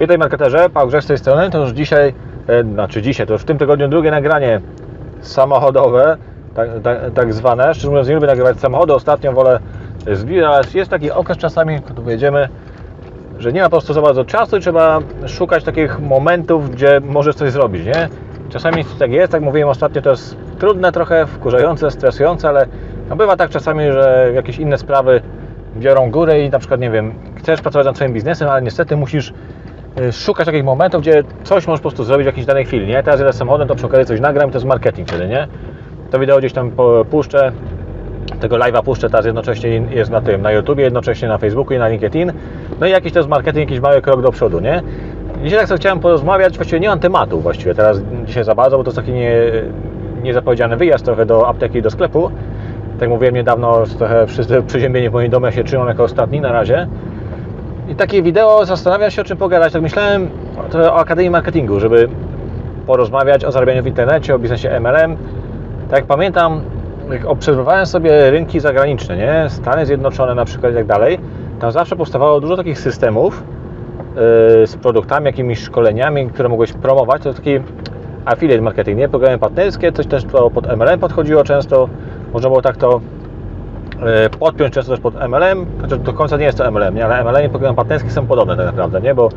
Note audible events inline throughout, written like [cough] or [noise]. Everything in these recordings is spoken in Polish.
Witaj marketerze, Paweł Grzech z tej strony. To już dzisiaj, e, znaczy dzisiaj, to już w tym tygodniu drugie nagranie samochodowe, tak, tak, tak zwane. Szczerze mówiąc, nie lubię nagrywać samochody. Ostatnio wolę zbliżać, ale jest taki okres czasami, kiedy pojedziemy, że nie ma po prostu za bardzo czasu i trzeba szukać takich momentów, gdzie możesz coś zrobić, nie? Czasami tak jest, tak mówiłem ostatnio, to jest trudne trochę, wkurzające, stresujące, ale no bywa tak czasami, że jakieś inne sprawy biorą górę i na przykład, nie wiem, chcesz pracować nad swoim biznesem, ale niestety musisz y, szukać takich momentów, gdzie coś możesz po prostu zrobić w jakiejś danej chwili, nie? Teraz jadę samochodem, to przy okazji coś nagram, to jest marketing wtedy, nie? To wideo gdzieś tam puszczę, tego live'a puszczę teraz jednocześnie jest na tym, na YouTubie, jednocześnie na Facebooku i na LinkedIn. No i jakiś to jest marketing, jakiś mały krok do przodu, nie? Dzisiaj tak sobie chciałem porozmawiać, właściwie nie mam tematu właściwie teraz dzisiaj za bardzo, bo to jest taki nie, niezapowiedziany wyjazd trochę do apteki i do sklepu. Tak mówiłem niedawno, trochę przeziębieni w moim domu, ja się trzymam jako ostatni na razie. I takie wideo zastanawiam się o czym pogadać. Tak myślałem o Akademii Marketingu, żeby porozmawiać o zarabianiu w internecie, o biznesie MLM. Tak jak pamiętam, jak obserwowałem sobie rynki zagraniczne, nie? Stany Zjednoczone na przykład i tak dalej, tam zawsze powstawało dużo takich systemów yy, z produktami, jakimiś szkoleniami, które mogłeś promować. To taki affiliate marketing, nie? Programy partnerskie, coś też pod MLM podchodziło często. Można było tak to podpiąć często też pod MLM, chociaż do końca nie jest to MLM, nie? ale MLM i programy partnerskie są podobne tak naprawdę, nie? Bo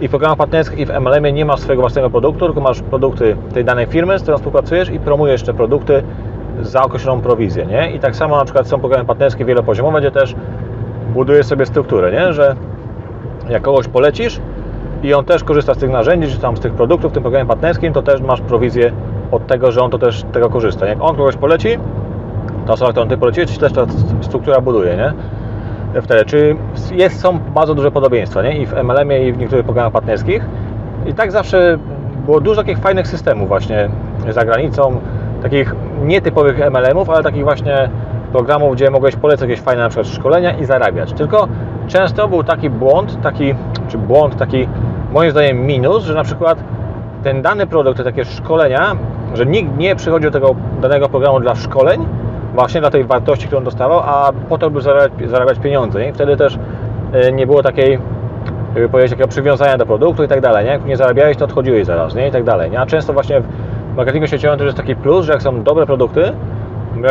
i w programach partnerskich i w MLM-ie nie masz swojego własnego produktu, tylko masz produkty tej danej firmy, z którą współpracujesz i promujesz te produkty za określoną prowizję, nie? I tak samo na przykład są programy partnerskie wielopoziomowe, gdzie też budujesz sobie strukturę, nie? Że jak kogoś polecisz i on też korzysta z tych narzędzi, czy tam z tych produktów w tym programie partnerskim, to też masz prowizję od tego, że on to też tego korzysta. Jak on kogoś poleci, ta osoba, którą ty poleciłeś, ci też ta struktura buduje, nie? Wtedy, czy jest, są bardzo duże podobieństwa, nie? I w MLM-ie, i w niektórych programach partnerskich. I tak zawsze było dużo takich fajnych systemów właśnie za granicą, takich nietypowych MLM-ów, ale takich właśnie programów, gdzie mogłeś polecać jakieś fajne na przykład szkolenia i zarabiać. Tylko często był taki błąd, taki, czy błąd, taki moim zdaniem minus, że na przykład ten dany produkt, te takie szkolenia, że nikt nie przychodził do tego danego programu dla szkoleń, właśnie dla tej wartości, którą dostawał, a po to, by zarabiać, zarabiać pieniądze. Nie? Wtedy też e, nie było takiej, jakby powiedzieć, takiego przywiązania do produktu i tak dalej. Nie? Jak nie zarabiałeś, to odchodziłeś zaraz, nie? I tak dalej. Nie? A często właśnie w marketingu sieciowym też jest taki plus, że jak są dobre produkty,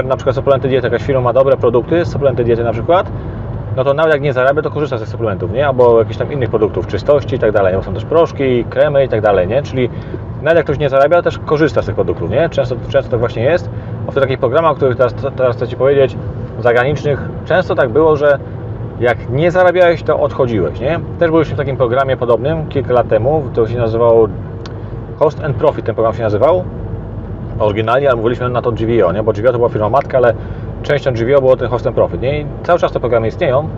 na przykład suplementy diety, jakaś firma ma dobre produkty, suplementy diety na przykład, no to nawet jak nie zarabia, to korzysta z tych suplementów, nie? Albo jakichś tam innych produktów, czystości i tak dalej, bo są też proszki, kremy i tak dalej, nie? Czyli nawet jak ktoś nie zarabia, też korzysta z tych produktów, nie? Często, często tak właśnie jest. A w takich programach, o których teraz, teraz chcę Ci powiedzieć, zagranicznych, często tak było, że jak nie zarabiałeś, to odchodziłeś, nie? Też byliśmy w takim programie podobnym kilka lat temu, to się nazywało Cost and Profit, ten program się nazywał oryginalnie, ale mówiliśmy na to GVO, nie? Bo GVO to była firma matka, ale częścią GVO było ten Host and Profit, nie? I cały czas te programy istnieją,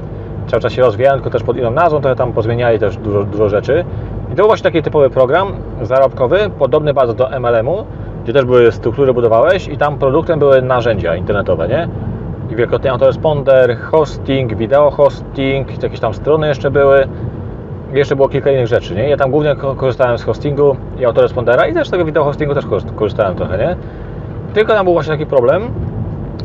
cały czas się rozwijają, tylko też pod inną nazwą, trochę tam pozmieniali też dużo, dużo rzeczy. I to był właśnie taki typowy program zarobkowy, podobny bardzo do MLM-u, gdzie też były struktury budowałeś i tam produktem były narzędzia internetowe, nie? I wielokrotnie autoresponder, hosting, wideo hosting, jakieś tam strony jeszcze były. Jeszcze było kilka innych rzeczy, nie? Ja tam głównie ko- korzystałem z hostingu i autorespondera i też z tego wideo hostingu też korzyst- korzystałem trochę, nie? Tylko tam był właśnie taki problem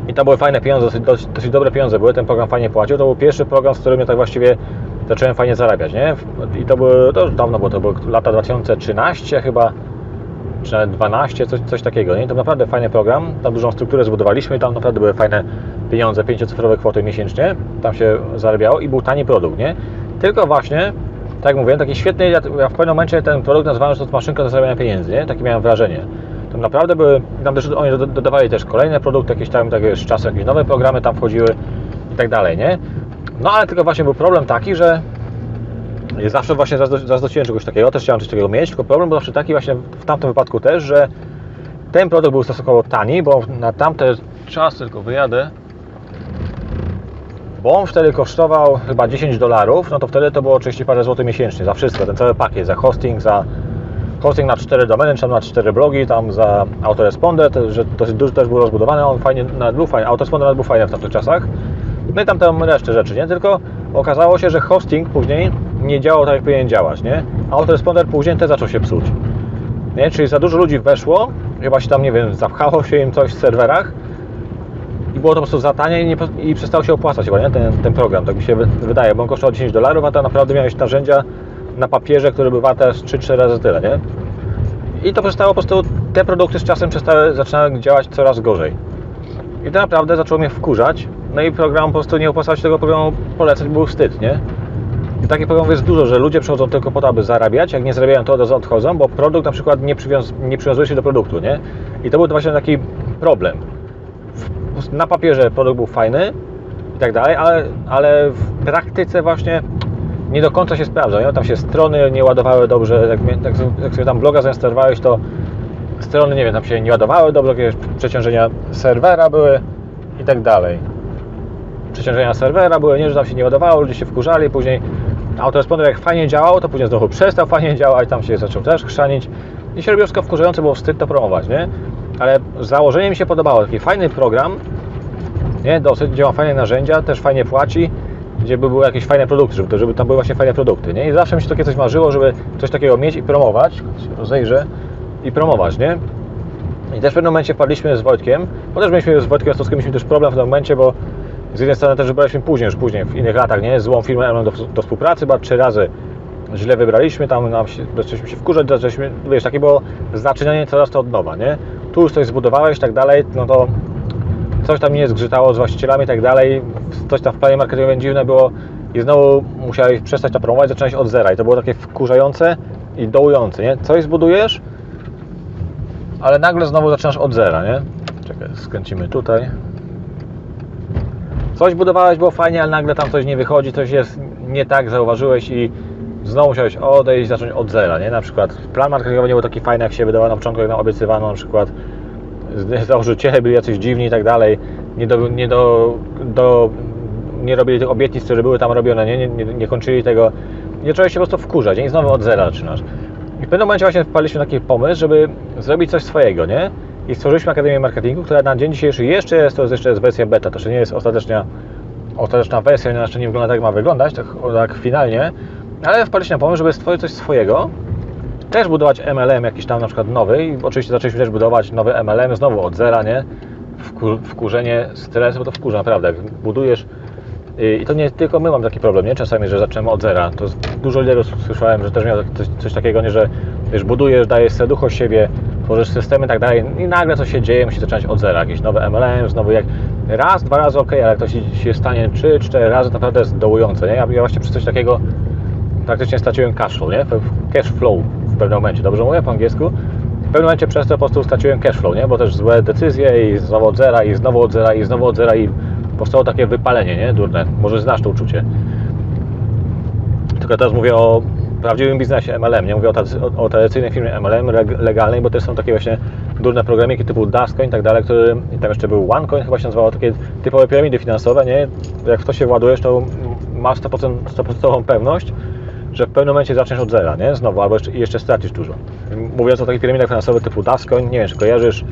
i tam były fajne pieniądze, dosyć, dosyć dobre pieniądze były, ten program fajnie płacił. To był pierwszy program, z którym ja tak właściwie zacząłem fajnie zarabiać, nie? I to były, to już dawno, bo to były lata 2013 chyba, czy nawet 12, coś, coś takiego, nie? To naprawdę fajny program, tam dużą strukturę zbudowaliśmy tam naprawdę były fajne pieniądze, pięciocyfrowe kwoty miesięcznie, tam się zarabiało i był tani produkt, nie? Tylko właśnie, tak jak mówiłem, taki świetny, ja, w pewnym momencie ten produkt nazwałem, że to maszynka do zarabiania pieniędzy, nie? Takie miałem wrażenie. Tam naprawdę były, tam też oni doda- dodawali też kolejne produkty, jakieś tam, takie z czasem jakieś nowe programy tam wchodziły i tak dalej, nie? No ale tylko właśnie był problem taki, że zawsze właśnie zazdrościłem czegoś takiego, też chciałem coś takiego mieć, tylko problem był zawsze taki właśnie w tamtym wypadku też, że ten produkt był stosunkowo tani, bo na tamte czasy tylko wyjadę, bo on wtedy kosztował chyba 10 dolarów, no to wtedy to było 30 parę złotych miesięcznie za wszystko, ten cały pakiet, za hosting, za hosting na 4 domeny, czy tam na 4 blogi, tam za autoresponder, to, że dosyć dużo też był rozbudowany, on fajnie, nawet był fajny, autoresponder nawet był fajny w tamtych czasach. No i tam tam resztę rzeczy, nie? Tylko okazało się, że hosting później nie działał tak, jak powinien działać, nie? A autoresponder później też zaczął się psuć. Nie? Czyli za dużo ludzi weszło, chyba się tam, nie wiem, zapchało się im coś w serwerach i było to po prostu za tanie i, nie, i przestało się opłacać chyba, nie? Ten, ten program, tak mi się wy- wydaje, bo on kosztował 10 dolarów, a tam naprawdę miałeś narzędzia na papierze, który był warte 3-4 razy tyle, nie? I to przestało po prostu, te produkty z czasem przestały, zaczynały działać coraz gorzej. I to naprawdę zaczęło mnie wkurzać. No i program po prostu nie opłacało się tego programu polecać, był wstyd, nie? I takich programów jest dużo, że ludzie przychodzą tylko po to, aby zarabiać. Jak nie zarabiają, to od razu odchodzą, bo produkt na przykład nie, przywiąz, nie przywiązuje się do produktu, nie? I to był właśnie taki problem. Na papierze produkt był fajny i tak dalej, ale, ale w praktyce właśnie nie do końca się sprawdzał. Nie? Tam się strony nie ładowały dobrze. Jak, jak, jak sobie tam bloga zainstalowałeś, to strony, nie wiem, tam się nie ładowały dobrze, jakieś przeciążenia serwera były i tak dalej. Przeciążenia serwera były, nie, że tam się nie ładowało, ludzie się wkurzali, później autoresponder jak fajnie działał, to później znowu przestał fajnie działać, tam się zaczął też chrzanić i się robiło wszystko wkurzające, było wstyd to promować, nie? Ale założenie mi się podobało, taki fajny program, nie, dosyć, działa fajne narzędzia, też fajnie płaci, gdzie by były jakieś fajne produkty, żeby, żeby tam były właśnie fajne produkty, nie? I zawsze mi się takie coś marzyło, żeby coś takiego mieć i promować, się rozejrzę, i promować, nie? I też w pewnym momencie wpadliśmy z Wojtkiem, bo też mieliśmy z Wojtkiem Ostowskim mieliśmy też problem w tym momencie, bo z jednej strony też wybraliśmy później, już później, w innych latach, nie? Złą firmę do, do współpracy, bo trzy razy źle wybraliśmy, tam nam się, zaczęliśmy się wkurzać, zaczęliśmy, wiesz, takie było zaczynanie coraz to od nowa, nie? Tu już coś zbudowałeś tak dalej, no to coś tam nie zgrzytało z właścicielami tak dalej, coś tam w planie marketingowym dziwne było i znowu musiałeś przestać to promować, zacząłeś od zera i to było takie wkurzające i dołujące, nie? Coś zbudujesz, ale nagle znowu zaczynasz od zera, nie? Czekaj, skręcimy tutaj. Coś budowałeś, było fajnie, ale nagle tam coś nie wychodzi, coś jest nie tak, zauważyłeś i znowu musiałeś odejść, zacząć od zera, nie? Na przykład plan marketingowy nie był taki fajny, jak się wydawało na początku, jak nam obiecywano, na przykład [laughs] założyciele byli jacyś dziwni i tak dalej, nie do, nie do, do nie robili tych obietnic, które były tam robione, nie, nie, nie, nie kończyli tego, nie trzeba się po prostu wkurzać, nie? I znowu od zera zaczynasz. I w pewnym momencie właśnie wpadliśmy na taki pomysł, żeby zrobić coś swojego, nie? I stworzyliśmy Akademię Marketingu, która na dzień dzisiejszy jeszcze jest, to jest jeszcze jest wersja beta, to jeszcze nie jest ostateczna, ostateczna wersja, ona jeszcze nie wygląda tak, jak ma wyglądać, tak, tak finalnie, ale wpadliśmy na pomysł, żeby stworzyć coś swojego, też budować MLM jakiś tam na przykład nowy i oczywiście zaczęliśmy też budować nowy MLM znowu od zera, nie? Wku, wkurzenie, stres, bo to wkurza naprawdę, jak budujesz y, i to nie tylko my mamy taki problem, nie? Czasami, że zaczynamy od zera. To dużo ludzi słyszałem, że też miał coś, coś takiego, nie? że wiesz, budujesz, dajesz serducho siebie, tworzysz systemy i tak dalej i nagle coś się dzieje, musi zaczynać od zera. Jakieś nowe MLM, znowu jak raz, dwa razy ok, ale to się, się stanie trzy, cztery razy, naprawdę jest dołujące, nie? Ja, ja właśnie przez coś takiego praktycznie straciłem cash flow, nie? Cash flow w pewnym momencie, dobrze mówię po angielsku? W pewnym momencie przez to po prostu straciłem cash flow, nie? Bo też złe decyzje i znowu od zera, i znowu od zera, i znowu od zera i powstało takie wypalenie, nie? Durne. Może znasz to uczucie. Tylko teraz mówię o prawdziwym biznesie MLM, nie mówię o, o, o tradycyjnej firmie MLM legalnej, bo to są takie właśnie durne programiki typu Dascoin i tak dalej, który, i tam jeszcze był OneCoin chyba się nazywało, takie typowe piramidy finansowe, nie? Jak w to się władujesz, to masz 100%, 100% pewność, że w pewnym momencie zaczniesz od zera, nie? Znowu, albo jeszcze, jeszcze stracisz dużo. Mówiąc o takich piramidach finansowych typu Dascoin, nie wiem, czy kojarzysz,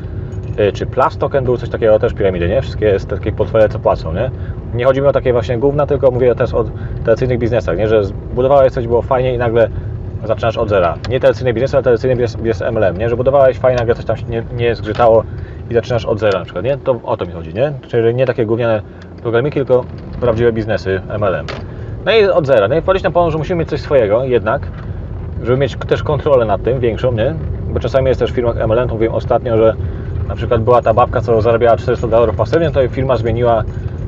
y, czy Plastoken był coś takiego, też piramidy, nie? Wszystkie takie portfele, co płacą, nie? Nie chodzi mi o takie właśnie gówna, tylko mówię też o tradycyjnych biznesach, nie? Że budowałeś coś, było fajnie i nagle zaczynasz od zera. Nie tradycyjny biznes, ale tradycyjny biznes, MLM, nie? Że budowałeś fajnie, nagle coś tam nie, nie zgrzytało i zaczynasz od zera na przykład, nie? To o to mi chodzi, nie? Czyli nie takie gówniane programiki, tylko prawdziwe biznesy MLM. No i od zera, no i wpadliśmy na pomysł, że musimy mieć coś swojego jednak, żeby mieć też kontrolę nad tym większą, nie? Bo czasami jest też w firmach MLM, to mówiłem ostatnio, że na przykład była ta babka, co zarabiała 400 dolarów pasywnie, to jej firma zmieniła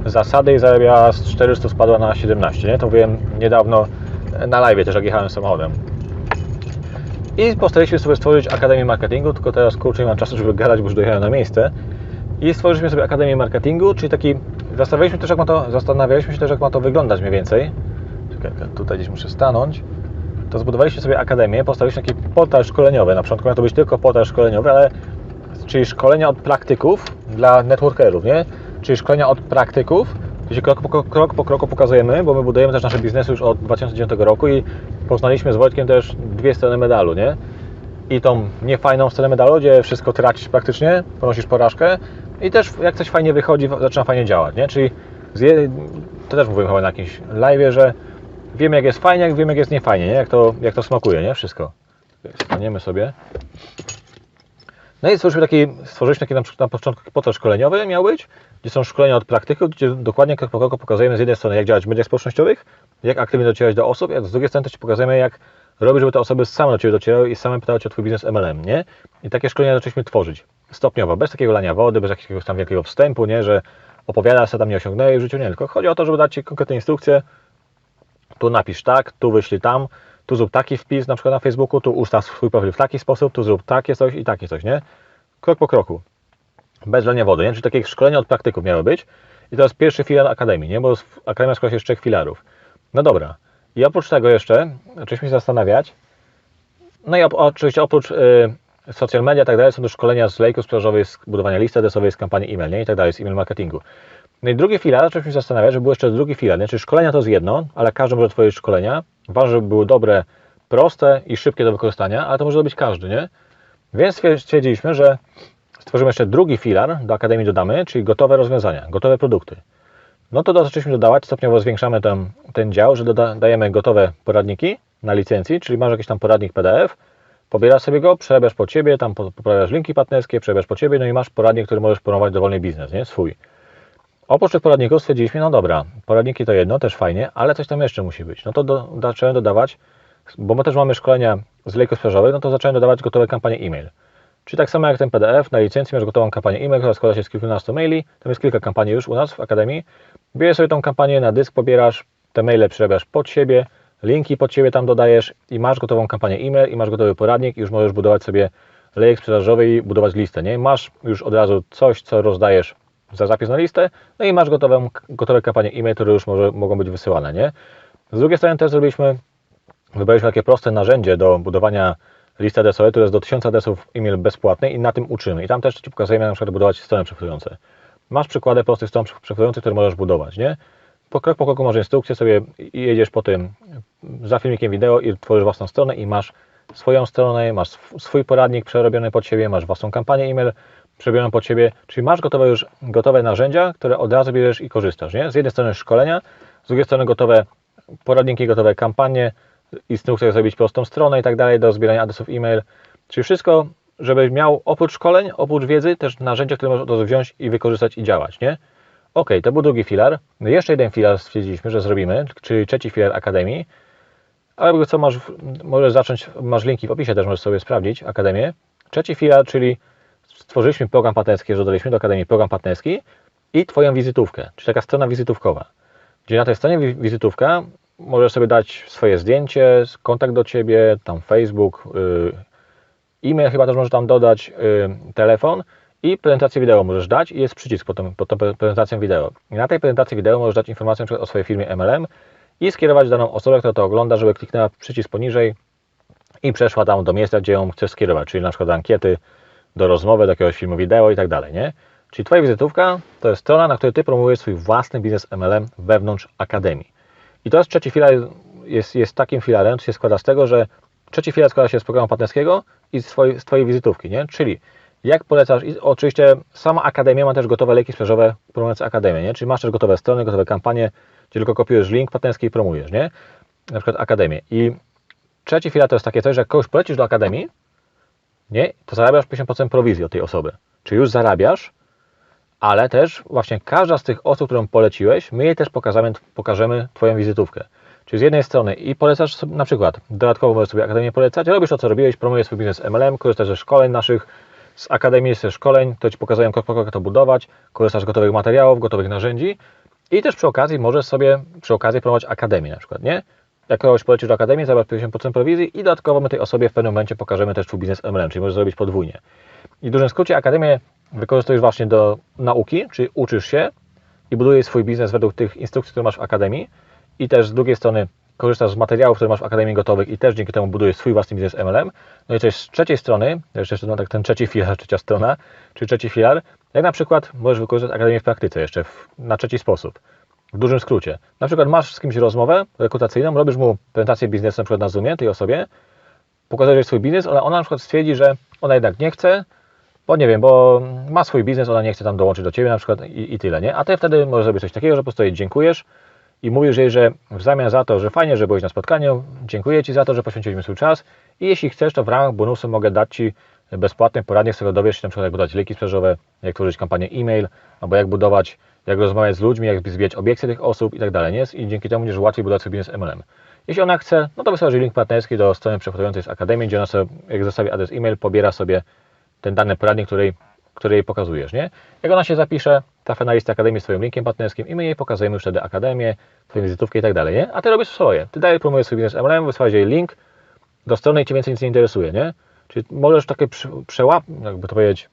zasady i zarabiała z 400 spadła na 17, nie? To mówiłem niedawno na live też, jak jechałem samochodem. I postaraliśmy sobie stworzyć Akademię Marketingu, tylko teraz kurczę nie mam czasu, żeby gadać, bo już dojechałem na miejsce. I stworzyliśmy sobie Akademię Marketingu, czyli taki, zastanawialiśmy, też, jak ma to, zastanawialiśmy się też, jak ma to wyglądać mniej więcej. Czekaj, tutaj gdzieś muszę stanąć. To zbudowaliśmy sobie Akademię, postawiliśmy taki portal szkoleniowy. Na początku miał to być tylko portal szkoleniowy, ale czyli szkolenia od praktyków dla networkerów, nie? Czyli szkolenia od praktyków, gdzie krok po, krok po kroku pokazujemy, bo my budujemy też nasze biznesy już od 2009 roku i poznaliśmy z Wojtkiem też dwie strony medalu, nie? I tą niefajną stronę medalu, gdzie wszystko tracisz praktycznie, ponosisz porażkę i też jak coś fajnie wychodzi, zaczyna fajnie działać, nie? Czyli to też mówiłem chyba na jakimś live, że wiemy jak jest fajnie, jak wiemy jak jest niefajnie, nie? Jak to, jak to smakuje, nie? Wszystko. Staniemy sobie. No i stworzyliśmy taki, stworzyliśmy taki na, na początku portal szkoleniowy miał być, gdzie są szkolenia od praktyków, gdzie dokładnie krok po kroku pokazujemy z jednej strony jak działać w mediach społecznościowych, jak aktywnie docierać do osób, a z drugiej strony też pokazujemy jak robić, żeby te osoby same do Ciebie docierały i same pytały Cię o Twój biznes MLM, nie? I takie szkolenia zaczęliśmy tworzyć stopniowo, bez takiego lania wody, bez jakiegoś tam wielkiego wstępu, nie? Że opowiadasz, co tam nie osiągnęłeś w życiu, nie, tylko chodzi o to, żeby dać Ci konkretne instrukcje, tu napisz tak, tu wyślij tam, tu zrób taki wpis na przykład na Facebooku, tu ustaw swój profil w taki sposób, tu zrób takie coś i takie coś, nie? Krok po kroku. Bez lania wody, nie? Czyli takie szkolenia od praktyków miało być. I to jest pierwszy filar Akademii, nie? Bo Akademia składa się z trzech filarów. No dobra. I oprócz tego jeszcze, zaczęliśmy się zastanawiać, no i op- oczywiście oprócz y, social media i tak dalej, są też szkolenia z lejków sprzedażowej, z budowania listy adresowej, z kampanii e-mail, nie? I tak dalej, z e-mail marketingu. No i drugi filar, zaczęliśmy się zastanawiać, że był jeszcze drugi filar? Czyli szkolenia to jest jedno, ale każdy może tworzyć szkolenia. Ważne, żeby były dobre, proste i szybkie do wykorzystania, ale to może robić każdy, nie? Więc stwierdziliśmy, że stworzymy jeszcze drugi filar, do Akademii dodamy, czyli gotowe rozwiązania, gotowe produkty. No to zaczęliśmy dodawać, stopniowo zwiększamy ten, ten dział, że doda, dajemy gotowe poradniki na licencji, czyli masz jakiś tam poradnik PDF, pobierasz sobie go, przerabiasz po Ciebie, tam poprawiasz linki partnerskie, przerabiasz po Ciebie, no i masz poradnik, który możesz promować dowolny biznes, nie? Swój. Oprócz tych poradników stwierdziliśmy, no dobra, poradniki to jedno, też fajnie, ale coś tam jeszcze musi być. No to do, zacząłem dodawać, bo my też mamy szkolenia z lejków sprzedażowych, no to zacząłem dodawać gotowe kampanie e-mail. Czyli tak samo jak ten PDF, na licencji masz gotową kampanię e-mail, która składa się z kilkunastu maili, tam jest kilka kampanii już u nas w Akademii. Bierzesz sobie tą kampanię na dysk, pobierasz, te maile przerabiasz pod siebie, linki pod siebie tam dodajesz i masz gotową kampanię e-mail i masz gotowy poradnik i już możesz budować sobie lejek sprzedażowy i budować listę, nie? Masz już od razu coś, co rozdajesz za zapis na listę, no i masz gotowe, gotowe kampanie e-mail, które już może, mogą być wysyłane, nie? Z drugiej strony też zrobiliśmy, wybraliśmy takie proste narzędzie do budowania listy adresowej, które jest do 1000 adresów e-mail bezpłatnej i na tym uczymy. I tam też Ci pokazujemy na przykład budować strony przechodujące. Masz przykłady prostych stron przechodujących, które możesz budować, nie? Po krok po kroku masz instrukcję sobie i jedziesz po tym za filmikiem wideo i tworzysz własną stronę i masz swoją stronę, masz swój poradnik przerobiony pod siebie, masz własną kampanię e-mail przerobioną pod siebie, czyli masz gotowe już gotowe narzędzia, które od razu bierzesz i korzystasz, nie? Z jednej strony szkolenia, z drugiej strony gotowe poradniki, gotowe kampanie, instrukcje, jak zrobić prostą stronę i tak dalej do zbierania adresów e-mail. Czyli wszystko, żebyś miał oprócz szkoleń, oprócz wiedzy, też narzędzia, które możesz od razu wziąć i wykorzystać i działać, nie? Ok, to był drugi filar. No jeszcze jeden filar stwierdziliśmy, że zrobimy, czyli trzeci filar Akademii. Ale co masz, możesz zacząć, masz linki w opisie też możesz sobie sprawdzić, Akademię. Trzeci filar, czyli stworzyliśmy program partnerski, że dodaliśmy do Akademii program partnerski i Twoją wizytówkę, czyli taka strona wizytówkowa, gdzie na tej stronie wizytówka możesz sobie dać swoje zdjęcie, kontakt do Ciebie, tam Facebook, yy, e-mail chyba też możesz tam dodać, yy, telefon i prezentację wideo możesz dać i jest przycisk pod tą, pod tą prezentacją wideo. I na tej prezentacji wideo możesz dać informację o swojej firmie MLM i skierować daną osobę, która to ogląda, żeby kliknęła przycisk poniżej i przeszła tam do miejsca, gdzie ją chcesz skierować, czyli na przykład do ankiety, do rozmowy, do jakiegoś filmu wideo i tak dalej, nie? Czyli Twoja wizytówka to jest strona, na której Ty promujesz swój własny biznes MLM wewnątrz Akademii. I to jest trzeci filar, jest, jest takim filarem, to się składa z tego, że trzeci filar składa się z programu partnerskiego i z Twojej, z twojej wizytówki, nie? Czyli jak polecasz, i oczywiście sama Akademia ma też gotowe leki sprzedażowe promujące Akademię, nie? Czyli masz też gotowe strony, gotowe kampanie, gdzie tylko kopiujesz link partnerski i promujesz, nie? Na przykład Akademię. I trzeci filar to jest takie coś, że jak kogoś polecisz do Akademii, nie? To zarabiasz 50% prowizji od tej osoby. Czy już zarabiasz, ale też właśnie każda z tych osób, którą poleciłeś, my jej też pokażemy, pokażemy Twoją wizytówkę. Czyli z jednej strony i polecasz sobie, na przykład, dodatkowo możesz sobie Akademię polecać, robisz to, co robiłeś, promujesz swój biznes MLM, korzystasz ze szkoleń naszych, z Akademii ze szkoleń, to Ci pokazują krok po kroku, jak to budować, korzystasz z gotowych materiałów, gotowych narzędzi i też przy okazji możesz sobie, przy okazji promować Akademię na przykład, nie? Jak kogoś polecisz do Akademii, zarabiasz 50% prowizji i dodatkowo my tej osobie w pewnym momencie pokażemy też Twój biznes MLM, czyli możesz zrobić podwójnie. I w dużym skrócie Akademię wykorzystujesz właśnie do nauki, czyli uczysz się i budujesz swój biznes według tych instrukcji, które masz w Akademii i też z drugiej strony korzystasz z materiałów, które masz w Akademii gotowych i też dzięki temu budujesz swój własny biznes MLM. No i też z trzeciej strony, jeszcze no, tak ten trzeci filar, trzecia strona, czyli trzeci filar, jak na przykład możesz wykorzystać Akademię w praktyce jeszcze w, na trzeci sposób. W dużym skrócie. Na przykład masz z kimś rozmowę rekrutacyjną, robisz mu prezentację biznesu na przykład na Zoomie tej osobie, pokazujesz swój biznes, ale ona na przykład stwierdzi, że ona jednak nie chce, bo nie wiem, bo ma swój biznes, ona nie chce tam dołączyć do Ciebie na przykład i, i tyle, nie? A Ty wtedy możesz zrobić coś takiego, że po prostu jej dziękujesz i mówisz jej, że w zamian za to, że fajnie, że byłeś na spotkaniu, dziękuję Ci za to, że poświęciliśmy swój czas i jeśli chcesz, to w ramach bonusu mogę dać Ci bezpłatny poradnik, z którego dowiesz się na przykład jak budować leki sprzedażowe, jak tworzyć kampanię e-mail, albo jak budować, jak rozmawiać z ludźmi, jak zbijać obiekcje tych osób i tak dalej, nie? I dzięki temu będziesz łatwiej budować swój biznes MLM. Jeśli ona chce, no to wysłać link partnerski do strony przechodzającej z Akademii, gdzie ona sobie, jak zostawi adres e-mail, pobiera sobie ten dany poradnik, który jej pokazujesz, nie? Jak ona się zapisze, trafia na listę Akademii z swoim linkiem partnerskim i my jej pokazujemy już wtedy Akademię, twoją wizytówkę i tak dalej, nie? A ty robisz swoje. Ty dalej promujesz swój biznes MLM, wysłałeś jej link do strony i cię więcej nic nie interesuje, nie? Czyli możesz takie prze- przełap, jakby to powiedzieć,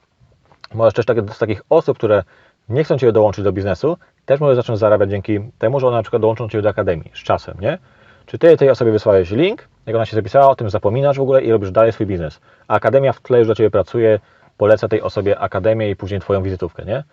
możesz też takie, z takich osób, które nie chcą Cię dołączyć do biznesu, też możesz zacząć zarabiać dzięki temu, że one na przykład dołączą Cię do akademii z czasem, nie? Czy Ty tej osobie wysłałeś link, jak ona się zapisała, o tym zapominasz w ogóle i robisz dalej swój biznes. A akademia w tle już dla Ciebie pracuje, poleca tej osobie akademię i później Twoją wizytówkę, nie?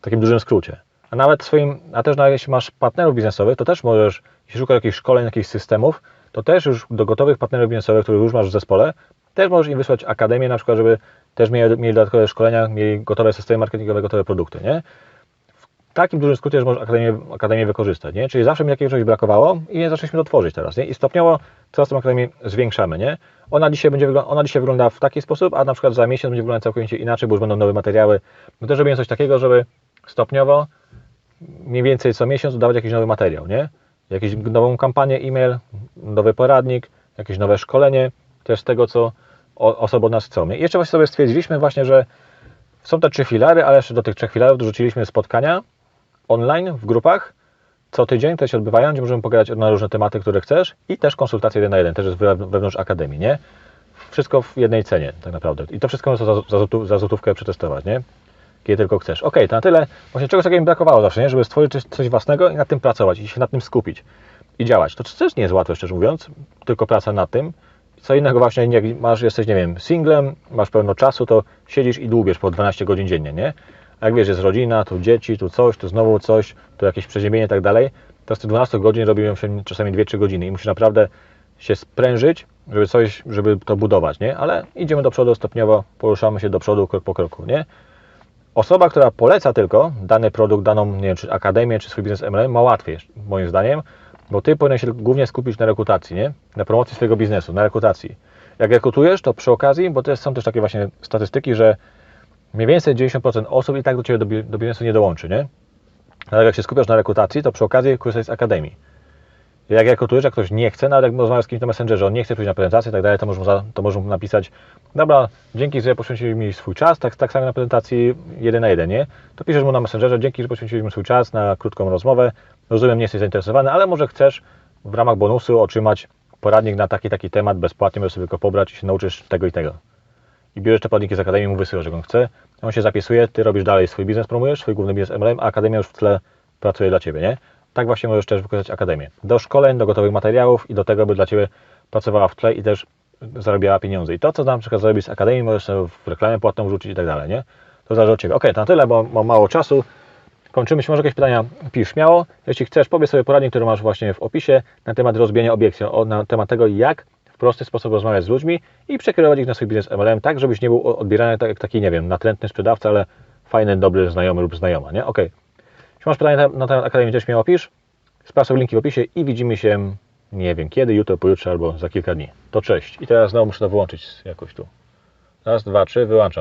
W takim dużym skrócie. A nawet swoim, a też nawet jeśli masz partnerów biznesowych, to też możesz, jeśli szukasz jakichś szkoleń, jakichś systemów, to też już do gotowych partnerów biznesowych, których już masz w zespole, też możesz im wysłać akademię na przykład, żeby też mieli, mieli dodatkowe szkolenia, mieli gotowe systemy marketingowe, gotowe produkty, nie? W takim dużym skrócie, że możesz akademię, akademię wykorzystać, nie? Czyli zawsze mi jakiegoś czegoś brakowało i nie zaczęliśmy to tworzyć teraz, nie? I stopniowo coraz tą akademię zwiększamy, nie? Ona dzisiaj będzie wygląda, ona dzisiaj wygląda w taki sposób, a na przykład za miesiąc będzie wyglądać całkowicie inaczej, bo już będą nowe materiały. My też robimy coś takiego, żeby stopniowo mniej więcej co miesiąc dodawać jakiś nowy materiał, nie? Jakąś nową kampanię e-mail, nowy poradnik, jakieś nowe szkolenie, też z tego, co osoby od nas chcą. I jeszcze właśnie sobie stwierdziliśmy właśnie, że są te trzy filary, ale jeszcze do tych trzech filarów dorzuciliśmy spotkania online w grupach co tydzień, które się odbywają, gdzie możemy pogadać na różne tematy, które chcesz i też konsultacje jeden na jeden, też jest we- wewnątrz Akademii, nie? Wszystko w jednej cenie tak naprawdę. I to wszystko możesz za, za, za złotówkę przetestować, nie? Kiedy tylko chcesz. Ok, to na tyle. Właśnie czegoś takiego mi brakowało zawsze, nie? Żeby stworzyć coś własnego i nad tym pracować i się nad tym skupić i działać. To też nie jest łatwe, szczerze mówiąc, tylko praca nad tym. Co innego właśnie, jak masz, jesteś, nie wiem, singlem, masz pełno czasu, to siedzisz i dłubiesz po 12 godzin dziennie, nie? A jak wiesz, jest rodzina, tu dzieci, tu coś, tu znowu coś, tu jakieś przeziębienie i tak dalej, to z tych 12 godzin robią się czasami 2-3 godziny i musisz naprawdę się sprężyć, żeby coś, żeby to budować, nie? Ale idziemy do przodu stopniowo, poruszamy się do przodu krok po kroku, nie? Osoba, która poleca tylko dany produkt, daną, nie wiem, czy akademię, czy swój biznes MLM, ma łatwiej, moim zdaniem, bo ty powinien się głównie skupić na rekrutacji, nie? Na promocji swojego biznesu, na rekrutacji. Jak rekrutujesz, to przy okazji, bo to są też takie właśnie statystyki, że mniej więcej 90% osób i tak do ciebie do, do biznesu nie dołączy, nie? Ale jak się skupiasz na rekrutacji, to przy okazji korzystaj z akademii. Jak rekrutujesz, jak ktoś nie chce, nawet jak rozmawiasz z kimś na Messengerze, on nie chce przyjść na prezentację i tak dalej, to możesz, to możesz mu napisać, dobra, dzięki, że poświęcili mi swój czas, tak, tak samo na prezentacji jeden na jeden, nie? To piszesz mu na Messengerze, dzięki, że poświęciliśmy swój czas na krótką rozmowę, rozumiem, nie jesteś zainteresowany, ale może chcesz w ramach bonusu otrzymać poradnik na taki, taki temat bezpłatnie, możesz sobie go pobrać i się nauczysz tego i tego. I bierzesz te poradniki z Akademii, mu wysyłasz, jak on chce, on się zapisuje, ty robisz dalej swój biznes, promujesz, swój główny biznes MLM, a Akademia już w tle pracuje dla Ciebie, nie? Tak właśnie możesz też wykorzystać Akademię. Do szkoleń, do gotowych materiałów i do tego, by dla Ciebie pracowała w tle i też zarabiała pieniądze. I to, co na przykład zrobisz z Akademii, możesz w reklamę płatną wrzucić i tak dalej, nie? To zależy od Ciebie. Ok, na tyle, bo mam mało czasu. Kończymy. Jeśli masz jakieś pytania, pisz śmiało. Jeśli chcesz, powiedz sobie poradnik, który masz właśnie w opisie na temat rozbijania obiekcji, na temat tego, jak w prosty sposób rozmawiać z ludźmi i przekierować ich na swój biznes MLM, tak, żebyś nie był odbierany tak jak taki, nie wiem, natrętny sprzedawca, ale fajny, dobry znajomy lub znajoma, nie? Ok. Jeśli masz pytania na- temat Akademii, też śmiało pisz. Sprawdź linki w opisie i widzimy się, nie wiem kiedy, jutro, pojutrze albo za kilka dni. To cześć. I teraz znowu muszę to wyłączyć jakoś tu. Raz, dwa, trzy, wyłączam.